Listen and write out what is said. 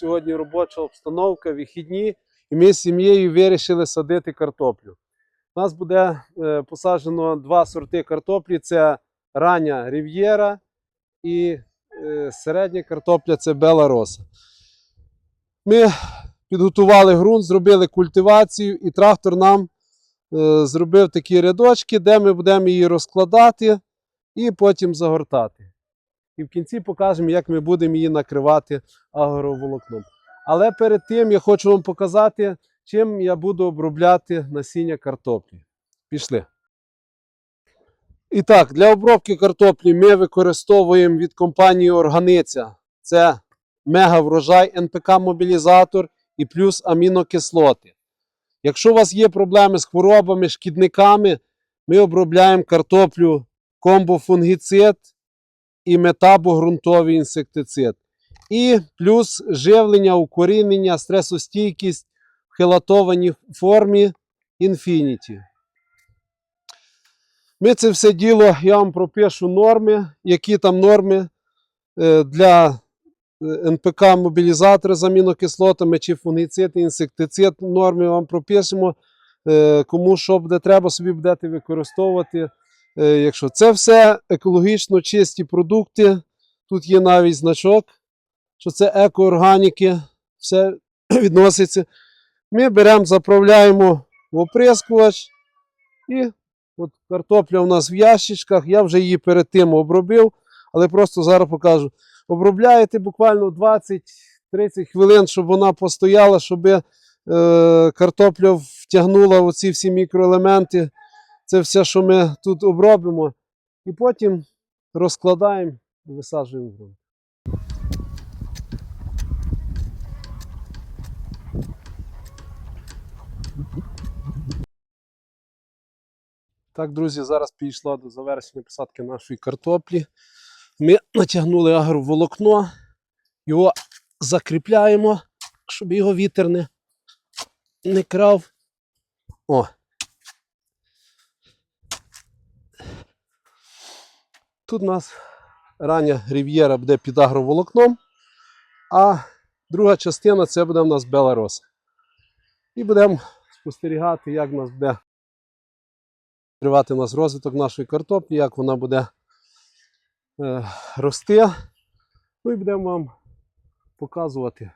Сьогодні робоча обстановка, вихідні, і ми з сім'єю вирішили садити картоплю. У нас буде е, посаджено два сорти картоплі: це рання Рів'єра і е, середня картопля це Бела Роса. Ми підготували ґрунт, зробили культивацію, і трактор нам е, зробив такі рядочки, де ми будемо її розкладати і потім загортати. І в кінці покажемо, як ми будемо її накривати агроволокном. Але перед тим я хочу вам показати, чим я буду обробляти насіння картоплі. Пішли. І так, для обробки картоплі ми використовуємо від компанії Органиця. Це мега врожай, НПК-мобілізатор і плюс амінокислоти. Якщо у вас є проблеми з хворобами, шкідниками, ми обробляємо картоплю комбофунгіцид і метабогрунтовий інсектицид. І плюс живлення, укорінення, стресостійкість в хелатованій формі Infinity. Ми це все діло, я вам пропишу норми, які там норми е, для НПК мобілізатори з амінокислотами чи фунгіцид, інсектицид. Норми вам пропишемо. Е, Кому що буде треба, собі будете використовувати. Е, Якщо це все екологічно чисті продукти, тут є навіть значок, що це екоорганіки, все відноситься. Ми беремо, заправляємо в оприскувач і от картопля у нас в ящичках. Я вже її перед тим обробив, але просто зараз покажу. Обробляєте буквально 20-30 хвилин, щоб вона постояла, щоб е, картопля втягнула оці всі мікроелементи. Це все, що ми тут обробимо. І потім розкладаємо і висаджуємо в ґрунт. Так, друзі, зараз підійшла до завершення посадки нашої картоплі. Ми натягнули агроволокно, його закріпляємо, щоб його вітер не, не крав. О. Тут у нас рання рів'єра буде під агроволокном, а друга частина це буде у нас Беларос. І будемо спостерігати, як у нас буде тривати у нас розвиток нашої картоплі, як вона буде е, рости. Ну і будемо вам показувати,